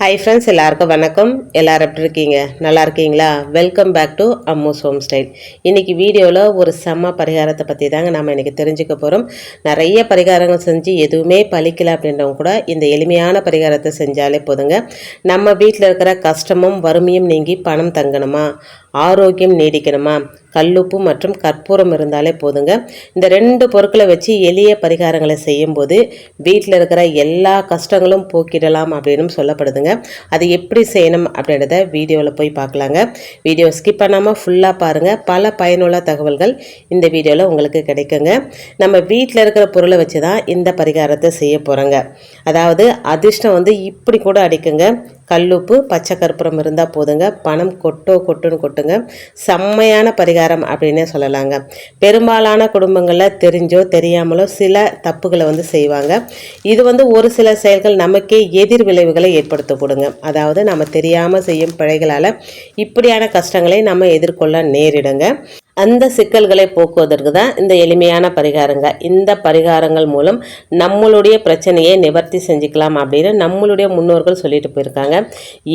Hi friends எல்லாருக்கும் வணக்கம். எல்லோரும் எப்படி இருக்கீங்க? நல்லா இருக்கீங்களா? Welcome back to Ammu's home style இன்றைக்கி வீடியோவில் ஒரு செம்ம பரிகாரத்தை பற்றி தாங்க நம்ம இன்றைக்கி தெரிஞ்சுக்க போகிறோம் நிறைய பரிகாரங்கள் செஞ்சு எதுவுமே பழிக்கல அப்படின்றவங்க கூட இந்த எளிமையான பரிகாரத்தை செஞ்சாலே போதுங்க. நம்ம வீட்டில் இருக்கிற கஷ்டமும் வறுமையும் நீங்கி பணம் தங்கணுமா? ஆரோக்கியம் நீடிக்கணுமா? கல்லுப்பு மற்றும் கற்பூரம் இருந்தாலே போதுங்க. இந்த ரெண்டு பொருட்களை வச்சு எளிய பரிகாரங்களை செய்யும்போது வீட்டில் இருக்கிற எல்லா கஷ்டங்களும் போக்கிடலாம் அப்படின்னு சொல்லப்படுதுங்க. அது எப்படி செய்யணும் அப்படின்றத வீடியோவில் போய் பார்க்கலாங்க. வீடியோ ஸ்கிப் பண்ணாமல் ஃபுல்லாக பாருங்கள் பல பயனுள்ள தகவல்கள் இந்த வீடியோவில் உங்களுக்கு கிடைக்குங்க. நம்ம வீட்டில் இருக்கிற பொருளை வச்சு தான் இந்த பரிகாரத்தை செய்ய போகிறோங்க அதாவது அதிர்ஷ்டம் வந்து இப்படி கூட அடிக்குங்க. கல்லுப்பு பச்சை கற்பூரம் இருந்தால் போதுங்க. பணம் கொட்டோ கொட்டுன்னு கொட்டுங்க செம்மையான பரிகாரம் அப்படின்னே சொல்லலாங்க. பெரும்பாலான குடும்பங்களில் தெரிஞ்சோ தெரியாமலோ சில தப்புகளை வந்து செய்வாங்க. இது வந்து ஒரு சில செயல்கள் நமக்கே எதிர் விளைவுகளை ஏற்படுத்தக்கூடுங்க அதாவது நம்ம தெரியாமல் செய்யும் பிழைகளால் இப்படியான கஷ்டங்களை நம்ம எதிர்கொள்ள நேரிடுங்க. அந்த சிக்கல்களை போக்குவதற்கு தான் இந்த எளிமையான பரிகாரங்க. இந்த பரிகாரங்கள் மூலம் நம்மளுடைய பிரச்சனையை நிவர்த்தி செஞ்சுக்கலாம் அப்படின்னு நம்மளுடைய முன்னோர்கள் சொல்லிட்டு போயிருக்காங்க.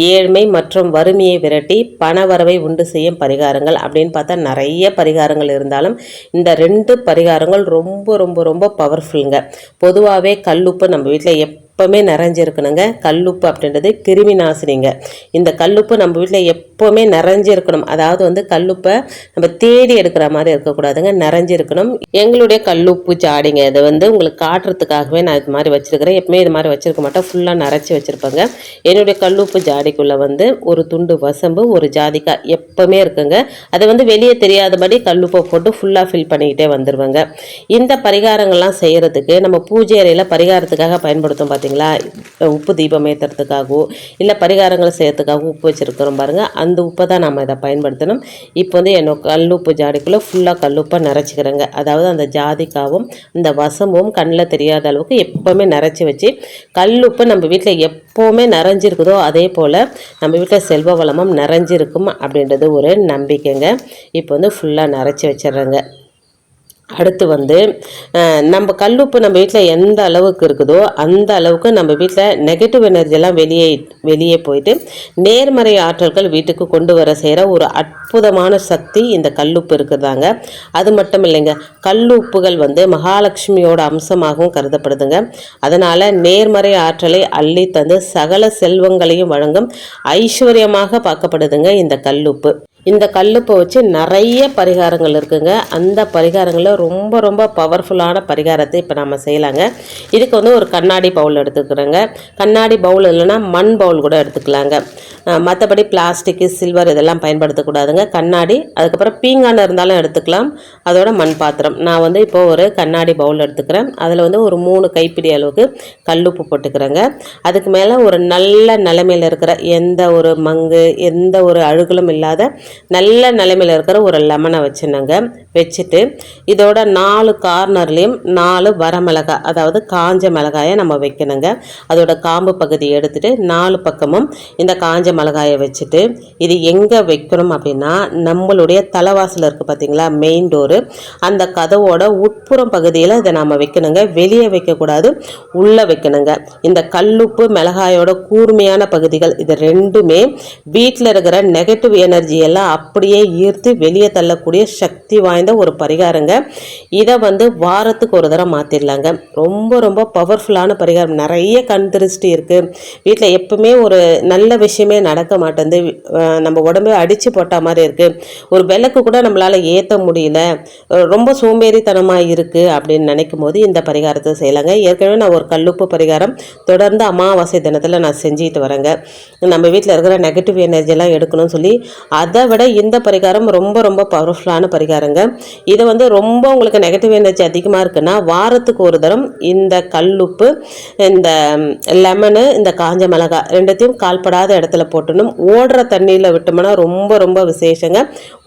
ஏழ்மை மற்றும் வறுமையை விரட்டி பண வரவை உண்டு செய்யும் பரிகாரங்கள் அப்படின்னு பார்த்தா நிறைய பரிகாரங்கள் இருந்தாலும் இந்த ரெண்டு பரிகாரங்கள் ரொம்ப ரொம்ப ரொம்ப பவர்ஃபுல்லுங்க பொதுவாகவே கல்லுப்பு நம்ம வீட்டில் எப் எப்போவுமே நிறைஞ்சிருக்கணுங்க. கல்லுப்பு அப்படின்றது கிருமி நாசினிங்க. இந்த கல்லுப்பு நம்ம வீட்டில் எப்போவுமே நிறைஞ்சிருக்கணும். அதாவது வந்து கல்லுப்பை நம்ம தேடி எடுக்கிற மாதிரி இருக்கக்கூடாதுங்க. நிறைஞ்சிருக்கணும். எங்களுடைய கல்லுப்பு ஜாடிங்க. இதை வந்து உங்களுக்கு காட்டுறதுக்காகவே நான் இது மாதிரி வச்சுருக்கிறேன். எப்பவுமே இது மாதிரி வச்சுருக்க மாட்டேன். ஃபுல்லாக நிறச்சி வச்சுருப்பேங்க. என்னுடைய கல்லுப்பு ஜாடிக்குள்ளே வந்து ஒரு துண்டு வசம்பு ஒரு ஜாதிக்காய் எப்போவுமே இருக்குங்க. அதை வந்து வெளியே தெரியாதபடி கல்லுப்பை போட்டு ஃபுல்லாக ஃபில் பண்ணிக்கிட்டே வந்துடுவேங்க இந்த பரிகாரங்கள்லாம் செய்கிறதுக்கு நம்ம பூஜை அறையில் பரிகாரத்துக்காக பயன்படுத்தும் பார்த்தீங்களா உப்பு தீபம் ஏற்றுறதுக்காகவோ இல்லை பரிகாரங்களை செய்யறதுக்காகவும் உப்பு வச்சுருக்கிறோம் பாருங்கள் அந்த உப்பை தான் நம்ம இதை பயன்படுத்தணும். இப்போ வந்து என்னோட கல்லுப்பு ஜாடிக்குள்ளே ஃபுல்லாக கல்லுப்பை நிறச்சிக்கிறேங்க. அதாவது அந்த ஜாதிக்காவும் இந்த வசமும் கண்ணில் தெரியாத அளவுக்கு எப்போவுமே நிறச்சி வச்சு கல்லுப்பு நம்ம வீட்டில் எப்போவுமே நிறைஞ்சிருக்குதோ அதே போல் நம்ம வீட்டில் செல்வ வளமும் நிறைஞ்சிருக்கும் அப்படின்றது ஒரு நம்பிக்கைங்க. இப்போ வந்து ஃபுல்லாக நிறச்சி வச்சிடுறேங்க. அடுத்து வந்து நம்ம கல்லுப்பு நம்ம வீட்டில் எந்த அளவுக்கு இருக்குதோ அந்த அளவுக்கு நம்ம வீட்டில் நெகட்டிவ் எனர்ஜியெல்லாம் வெளியே வெளியே போயிட்டு நேர்மறை ஆற்றல்கள் வீட்டுக்கு கொண்டு வர செய்கிற ஒரு அற்புதமான சக்தி இந்த கல்லுப்பு இருக்குதாங்க. அது மட்டும் இல்லைங்க கல்லுப்புகள் வந்து மகாலட்சுமியோட அம்சமாகவும் கருதப்படுதுங்க. அதனால் நேர்மறை ஆற்றலை அள்ளி தந்து சகல செல்வங்களையும் வழங்கும் ஐஸ்வர்யமாக பார்க்கப்படுதுங்க இந்த கல்லுப்பு. இந்த கல்லுப்பை வச்சு நிறைய பரிகாரங்கள் இருக்குங்க. அந்த பரிகாரங்களில் ரொம்ப ரொம்ப பவர்ஃபுல்லான பரிகாரத்தை இப்போ நம்ம செய்யலாங்க. இதுக்கு வந்து ஒரு கண்ணாடி பவுல் எடுத்துக்கிறோங்க. கண்ணாடி பவுல் இல்லைன்னா மண் பவுல் கூட எடுத்துக்கலாங்க. மற்றபடி பிளாஸ்டிக்கு சில்வர் இதெல்லாம் பயன்படுத்தக்கூடாதுங்க. கண்ணாடி அதுக்கப்புறம் பீங்கான இருந்தாலும் எடுத்துக்கலாம். அதோட மண் பாத்திரம் நான் வந்து இப்போது ஒரு கண்ணாடி பவுல் எடுத்துக்கிறேன். அதில் வந்து ஒரு மூணு கைப்பிடி அளவுக்கு கல்லுப்பு போட்டுக்கிறேங்க. அதுக்கு மேலே ஒரு நல்ல நிலைமையில் இருக்கிற எந்த ஒரு மங்கு எந்த ஒரு அழுகலும் இல்லாத நல்ல நிலைமையில் இருக்கிற ஒரு லெமனை வச்சுனங்க. வச்சுட்டு இதோட நாலு கார்னர்லேயும் நாலு வரமிளகாய் அதாவது காஞ்ச மிளகாயை நம்ம வைக்கணுங்க. அதோட காம்பு பகுதி எடுத்துகிட்டு நாலு பக்கமும் இந்த காஞ்ச மிளகாயை வச்சுட்டு இது எங்கே வைக்கணும் அப்படின்னா நம்மளுடைய தலைவாசல் இருக்குது பார்த்தீங்களா மெயின் டோரு அந்த கதவோட உட்புறம் பகுதியில் இதை நம்ம வைக்கணுங்க. வெளியே வைக்கக்கூடாது உள்ளே வைக்கணுங்க. இந்த கல்லுப்பு மிளகாயோட கூர்மையான பகுதிகள் இது ரெண்டுமே வீட்டில் இருக்கிற நெகட்டிவ் எனர்ஜி எல்லாம் அப்படியே ஈர்த்து வெளியே தள்ளக்கூடிய சக்தி வாய்ந்த ஒரு பரிகாரங்க. இதை வந்து வாரத்துக்கு ஒரு தடவை மாற்றிடலாங்க ரொம்ப ரொம்ப பவர்ஃபுல்லான பரிகாரம். நிறைய கண் திருஷ்டி இருக்குது வீட்டில் எப்பவுமே ஒரு நல்ல விஷயமே நடக்க மாட்டேங்குது நம்ம உடம்பே அடித்து போட்ட மாதிரி இருக்குது ஒரு விளக்கு கூட நம்மளால் ஏற்ற முடியல. ரொம்ப சோம்பேறித்தனமாக இருக்குது அப்படின்னு நினைக்கும் போது இந்த பரிகாரத்தை செய்யலாங்க. ஏற்கனவே நான் ஒரு கல்லுப்பு பரிகாரம் தொடர்ந்து அமாவாசை தினத்தில் நான் செஞ்சுட்டு வரேங்க. நம்ம வீட்டில் இருக்கிற நெகட்டிவ் எனர்ஜிலாம் எடுக்கணும்னு சொல்லி அதை விட இந்த பரிகாரம் ரொம்ப ரொம்ப பவர்ஃபுல்லான பரிகாரங்க. இதை வந்து ரொம்ப உங்களுக்கு நெகட்டிவ் எனர்ஜி அதிகமாக இருக்குன்னா வாரத்துக்கு ஒரு தரம் இந்த கல்லுப்பு இந்த லெமனு இந்த காஞ்ச மிளகாய் ரெண்டுத்தையும் கால்படாத இடத்துல போட்டணும். ஓடுற தண்ணியில் விட்டோம்னா ரொம்ப ரொம்ப விசேஷங்க.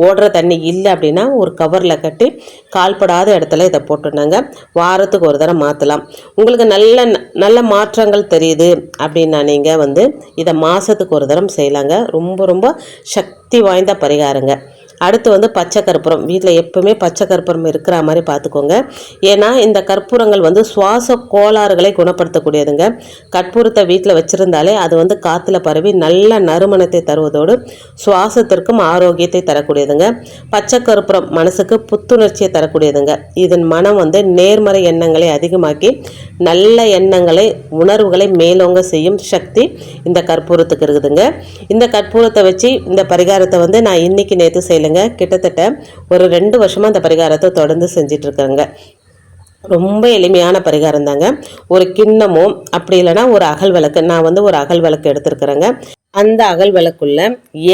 ஓடுற தண்ணி இல்லை அப்படின்னா ஒரு கவரில் கட்டி கால்படாத இடத்துல இதை போட்டுனாங்க வாரத்துக்கு ஒரு தடவை மாற்றலாம் உங்களுக்கு நல்ல நல்ல மாற்றங்கள் தெரியுது அப்படின்னா நீங்கள் வந்து இதை மாதத்துக்கு ஒரு தரம் செய்யலாங்க. ரொம்ப ரொம்ப சக்தி வாய்ந்த பரிகாரங்க. அடுத்து வந்து பச்சை கற்பூரம். வீட்டில் எப்பவுமே பச்சை கற்பூரம் இருக்கிற மாதிரி பார்த்துக்கோங்க. ஏன்னா இந்த கற்பூரங்கள் வந்து சுவாச கோளாறுகளை குணப்படுத்தக்கூடியதுங்க. கற்பூரத்தை வீட்டில் வச்சுருந்தாலே அது வந்து காற்றுல பரவி நல்ல நறுமணத்தை தருவதோடு சுவாசத்திற்கும் ஆரோக்கியத்தை தரக்கூடியதுங்க. பச்சை கற்பூரம் மனசுக்கு புத்துணர்ச்சியை தரக்கூடியதுங்க. இதன் மனம் வந்து நேர்மறை எண்ணங்களை அதிகமாக்கி நல்ல எண்ணங்களை உணர்வுகளை மேலோங்க செய்யும் சக்தி இந்த கற்பூரத்துக்கு இருக்குதுங்க. இந்த கற்பூரத்தை வச்சு இந்த பரிகாரத்தை வந்து நான் இன்னைக்கு நேற்று இல்லைங்க கிட்டத்தட்ட ஒரு ரெண்டு வருஷமாக அந்த பரிகாரத்தை தொடர்ந்து செஞ்சிட்டு ரொம்ப எளிமையான பரிகாரம் தாங்க. ஒரு கிண்ணமோ அப்படி இல்லைன்னா ஒரு அகல் விளக்கு. நான் வந்து ஒரு அகல் விளக்கு எடுத்துருக்குறேங்க. அந்த அகல் விளக்குள்ள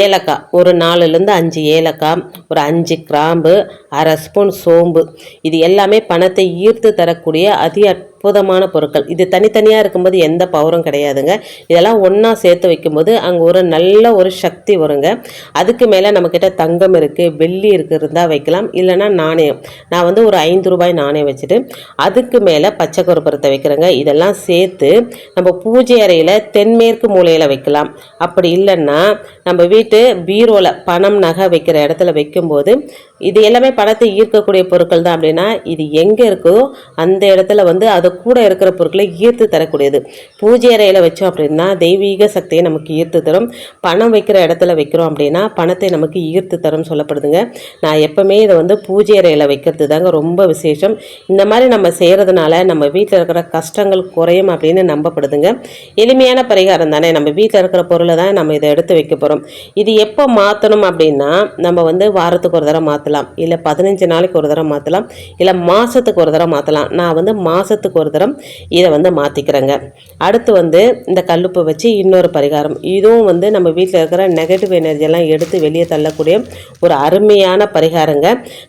ஏலக்காய் ஒரு நாலுலேருந்து அஞ்சு ஏலக்காய் ஒரு அஞ்சு கிராம்பு அரை ஸ்பூன் சோம்பு. இது எல்லாமே பணத்தை ஈர்த்து தரக்கூடிய அதி அற்புதமான பொருட்கள். இது தனித்தனியாக இருக்கும்போது எந்த பவரும் கிடையாதுங்க. இதெல்லாம் ஒன்றா சேர்த்து வைக்கும்போது அங்கே ஒரு நல்ல ஒரு சக்தி வருங்க. அதுக்கு மேலே நம்மக்கிட்ட தங்கம் இருக்குது வெள்ளி இருக்கிறதா வைக்கலாம் இல்லைன்னா நாணயம். நான் வந்து ஒரு ஐந்து ரூபாய் நாணயம் வச்சுட்டு அதுக்கு மேலே பச்சை கருப்பரத்தை வைக்கிறேங்க. இதெல்லாம் சேர்த்து நம்ம பூஜை அறையில் தென்மேற்கு மூலையில் வைக்கலாம். அப்படி இல்லைன்னா நம்ம வீட்டு பீரோவில் பணம் நகை வைக்கிற இடத்துல வைக்கும்போது இது எல்லாமே பணத்தை ஈர்க்கக்கூடிய பொருட்கள் தான் அப்படின்னா இது எங்கே இருக்கோ அந்த இடத்துல வந்து அது கூட இருக்கிற பொருட்களை ஈர்த்து தரக்கூடியது. பூஜை அறையில் வச்சோம் அப்படின்னா தெய்வீக சக்தியை நமக்கு ஈர்த்து தரும். பணம் வைக்கிற இடத்துல வைக்கிறோம் அப்படின்னா பணத்தை நமக்கு ஈர்த்து தரும் சொல்லப்படுதுங்க. நான் எப்போவுமே இதை வந்து பூஜை அறையில் வைக்கிறது தாங்க ரொம்ப விசேஷம். இந்த மாதிரி நம்ம செய்கிறதுனால நம்ம வீட்டில் இருக்கிற கஷ்டங்கள் குறையும் அப்படின்னு நம்பப்படுதுங்க. எளிமையான பரிகாரம் தானே. நம்ம வீட்டில் இருக்கிற பொருளை தான் நம்ம இதை எடுத்து வைக்க போகிறோம் இது எப்போ மாற்றணும் அப்படின்னா நம்ம வந்து வாரத்துக்கு ஒரு தடவை மாற்றலாம் இல்லை பதினஞ்சு நாளைக்கு ஒரு தடவை மாற்றலாம் இல்லை மாதத்துக்கு ஒரு தடவை மாற்றலாம் நான் வந்து மாதத்துக்கு ஒரு தரம் இதை வந்து மாற்றிக்கிறேங்க அடுத்து வந்து இந்த கல்லுப்பு வச்சு இன்னொரு பரிகாரம். இதுவும் வந்து நம்ம வீட்டில் இருக்கிற நெகட்டிவ் எனர்ஜியெல்லாம் எடுத்து வெளியே தள்ளக்கூடிய ஒரு அருமையான பரிகாரங்க.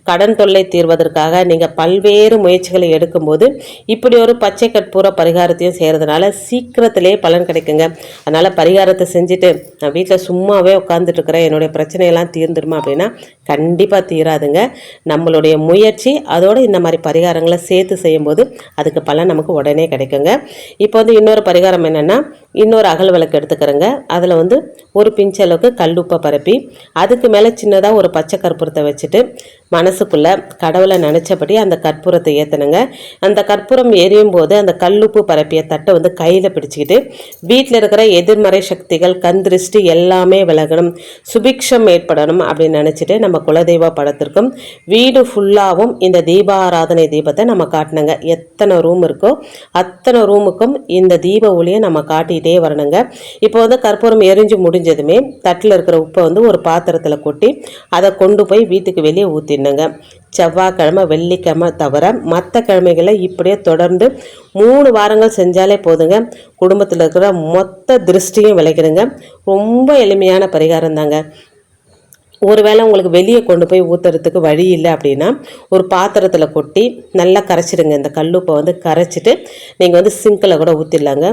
கடன் தொல்லை தீர்வதற்காக நீங்கள் பல்வேறு முயற்சிகளை எடுக்கும்போது இப்படி ஒரு பச்சை கற்பூர பரிகாரத்தையும் செய்கிறதுனால சீக்கிரத்திலே பலன் கிடைக்குங்க. அதனால் பரிகாரத்தை செஞ்சுட்டு நான் வீட்டில் சும்மாவே உட்காந்துட்டு இருக்கிறேன். என்னுடைய பிரச்சனையெல்லாம் தீர்ந்துடுமா அப்படின்னா கண்டிப்பாக தீராதுங்க நம்மளுடைய முயற்சி அதோடு இந்த மாதிரி பரிகாரங்களை சேர்த்து செய்யும்போது அதுக்கு பலன் நமக்கு உடனே கிடைக்குங்க. இப்போ வந்து இன்னொரு பரிகாரம் என்னென்னா இன்னொரு அகல் விளக்கு எடுத்துக்கிறேங்க. அதில் வந்து ஒரு பிஞ்ச் அளவுக்கு கல்லுப்பை பரப்பி அதுக்கு மேலே சின்னதாக ஒரு பச்சை கற்பூரத்தை வச்சுட்டு மனசுக்குள்ளே கடவுளை நினச்சபடி அந்த கற்பூரத்தை ஏற்றணுங்க அந்த கற்பூரம் எரியும் போது அந்த கல்லுப்பு பரப்பிய தட்டை வந்து கையில் பிடிச்சிக்கிட்டு வீட்டில் இருக்கிற எதிர்மறை சக்திகள் கந்திருஷ்டி எல்லாமே விலகணும். சுபிக்ஷம் ஏற்படணும் அப்படின்னு நினச்சிட்டு நம்ம குலதெய்வ படத்திற்கும் வீடு ஃபுல்லாகவும் இந்த தீபாராதனை தீபத்தை நம்ம காட்டினங்க எத்தனை ரூம் இருக்கோ அத்தனை ரூமுக்கும் இந்த தீப ஒளியை நம்ம காட்டிகிட்டே வரணுங்க. இப்போ வந்து கற்பூரம் எரிஞ்சு முடிஞ்சதுமே தட்டில் இருக்கிற உப்பை வந்து ஒரு பாத்திரத்தில் கொட்டி அதை கொண்டு போய் வீட்டுக்கு வெளியே ஊற்றிடணுங்க செவ்வாய்க்கிழமை வெள்ளிக்கிழமை தவிர மற்ற கிழமைகளை இப்படியே தொடர்ந்து மூணு வாரங்கள் செஞ்சாலே போதுங்க. குடும்பத்தில் இருக்கிற மொத்த திருஷ்டியும் விளைக்கிறங்க ரொம்ப எளிமையான பரிகாரம் தாங்க ஒருவேளை உங்களுக்கு வெளியே கொண்டு போய் ஊற்றுறதுக்கு வழி இல்லை அப்படின்னா ஒரு பாத்திரத்தில் கொட்டி நல்லா கரைச்சிடுங்க. இந்த கல்லுப்பை வந்து கரைச்சிட்டு நீங்கள் வந்து சிங்கில் கூட ஊற்றிடலாங்க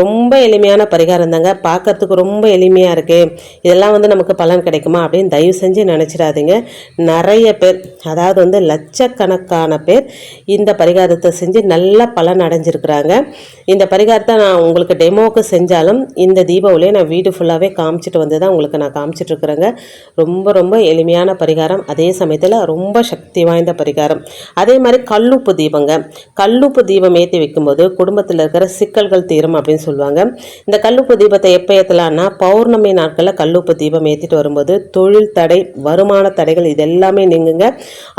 ரொம்ப எளிமையான பரிகாரம் தாங்க. பார்க்கறதுக்கு ரொம்ப எளிமையாக இருக்குது இதெல்லாம் வந்து நமக்கு பலன் கிடைக்குமா அப்படின்னு தயவு செஞ்சு நினச்சிடாதீங்க. நிறைய பேர் அதாவது வந்து லட்சக்கணக்கான பேர் இந்த பரிகாரத்தை செஞ்சு நல்ல பலன் அடைஞ்சிருக்கிறாங்க. இந்த பரிகாரத்தை நான் உங்களுக்கு டெமோவுக்கு செஞ்சாலும் இந்த தீபாவளியை நான் வீடு ஃபுல்லாகவே காமிச்சிட்டு வந்து தான் உங்களுக்கு நான் காமிச்சிட்ருக்குறேங்க ரொம்ப ரொம்ப ரொம்ப எளிமையான பரிகாரம். அதே சமயத்தில் ரொம்ப சக்தி வாய்ந்த பரிகாரம். அதே மாதிரி கல்லுப்பு தீபங்க. கல்லுப்பு தீபம் ஏற்றி வைக்கும்போது குடும்பத்தில் இருக்கிற சிக்கல்கள் தீரும் அப்படின்னு சொல்லுவாங்க. இந்த கல்லுப்பு தீபத்தை எப்போ ஏற்றலான்னா பௌர்ணமி நாட்களில் கல்லுப்பு தீபம் ஏற்றிட்டு வரும்போது தொழில் தடை வருமான தடைகள் இது எல்லாமே நீங்குங்க.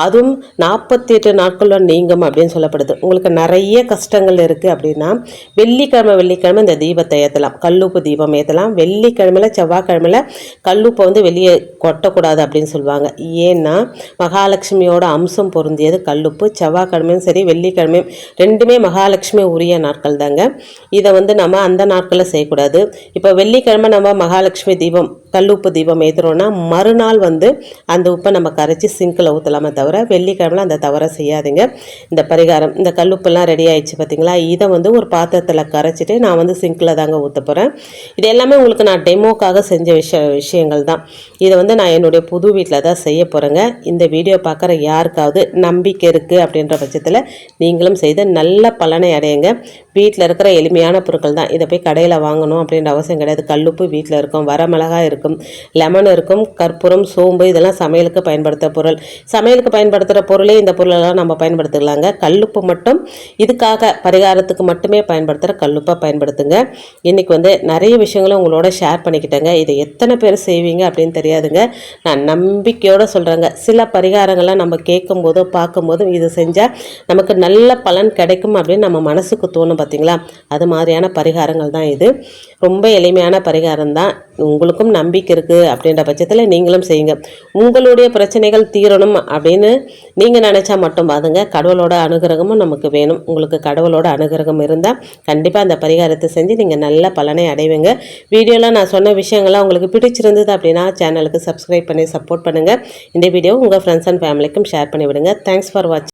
அதுவும் நாற்பத்தி எட்டு நாட்களில் நீங்கும் அப்படின்னு சொல்லப்படுது. உங்களுக்கு நிறைய கஷ்டங்கள் இருக்குது அப்படின்னா வெள்ளிக்கிழமை வெள்ளிக்கிழமை இந்த தீபத்தை ஏற்றலாம் கல்லுப்பு தீபம் ஏற்றலாம் வெள்ளிக்கிழமையில் செவ்வாய்க்கிழமையில் கல்லுப்பை வந்து வெளியே கொட்ட கூடாது அப்படின்னு சொல்லுவாங்க. ஏன்னா மகாலட்சுமியோட அம்சம் பொருந்தியது கல்லுப்பு செவ்வாய்க்கிழமையும் சரி வெள்ளிக்கிழமையும் ரெண்டுமே மகாலட்சுமி உரிய நாட்கள் தாங்க இதை வந்து நம்ம அந்த நாட்களில் செய்யக்கூடாது. இப்போ வெள்ளிக்கிழமை நம்ம மகாலட்சுமி தீபம் கல்லுப்பு தீபம் ஏற்றுறோன்னா மறுநாள் வந்து அந்த உப்பை நம்ம கரைச்சி சிங்கில் ஊற்றலாமே தவிர வெள்ளிக்கிழமை அந்த தவறை செய்யாதீங்க. இந்த பரிகாரம் இந்த கல்லுப்பெல்லாம் ரெடி ஆயிடுச்சு பார்த்தீங்களா இதை வந்து ஒரு பாத்திரத்தில் கரைச்சிட்டு நான் வந்து சிங்கில் தாங்க ஊற்ற போகிறேன் இது எல்லாமே உங்களுக்கு நான் டெமோக்காக செஞ்ச விஷய விஷயங்கள் தான். இதை வந்து நான் என்னுடைய புது வீட்டில் தான் செய்ய போகிறேங்க இந்த வீடியோ பார்க்குற யாருக்காவது நம்பிக்கை இருக்குது அப்படின்ற பட்சத்தில் நீங்களும் செய்து நல்ல பலனை அடையுங்க. வீட்டில் இருக்கிற எளிமையான பொருட்கள் தான். இதை போய் கடையில் வாங்கணும் அப்படின்ற அவசியம் கிடையாது. கல்லுப்பு வீட்டில் இருக்கும். வரமிளகாய் இருக்கும் இருக்கும். லெமன் இருக்கும் கற்பூரம் சோம்பு இதெல்லாம் சமையலுக்கு பயன்படுத்த பொருள். சமையலுக்கு பயன்படுத்துகிற பொருளே இந்த பொருளெல்லாம் நம்ம பயன்படுத்திக்கலாங்க. கல்லுப்பு மட்டும் இதுக்காக பரிகாரத்துக்கு மட்டுமே பயன்படுத்துகிற கல்லுப்பை பயன்படுத்துங்க. இன்றைக்கி வந்து நிறைய விஷயங்களும் உங்களோட ஷேர் பண்ணிக்கிட்டேங்க. இதை எத்தனை பேர் செய்வீங்க அப்படின்னு தெரியாதுங்க. நான் நம்பிக்கையோடு சொல்கிறேங்க சில பரிகாரங்கள்லாம் நம்ம கேட்கும்போதோ பார்க்கும்போதும் இது செஞ்சால் நமக்கு நல்ல பலன் கிடைக்கும் அப்படின்னு நம்ம மனசுக்கு தோணும் பார்த்தீங்களா அது மாதிரியான பரிகாரங்கள் தான் இது. ரொம்ப எளிமையான பரிகாரம் தான் உங்களுக்கும் நம்பிக்கை இருக்குது அப்படின்ற பட்சத்தில் நீங்களும் செய்யுங்க. உங்களுடைய பிரச்சனைகள் தீரணும் அப்படின்னு நீங்கள் நினச்சா மட்டும் பாதுங்க கடவுளோட அனுகிரகமும் நமக்கு வேணும். உங்களுக்கு கடவுளோட அனுகிரகம் இருந்தால் கண்டிப்பாக அந்த பரிகாரத்தை செஞ்சு நீங்கள் நல்ல பலனை அடைவீங்க. வீடியோவில் நான் சொன்ன விஷயங்கள்லாம் உங்களுக்கு பிடிச்சிருந்தது அப்படின்னா சேனலுக்கு சப்ஸ்கிரைப் பண்ணி சப்போர்ட் பண்ணுங்கள் இந்த வீடியோ உங்கள் ஃப்ரெண்ட்ஸ் அண்ட் ஃபேமிலிக்கும் ஷேர் பண்ணி விடுங்க. தேங்க்ஸ் ஃபார் வாட்சிங்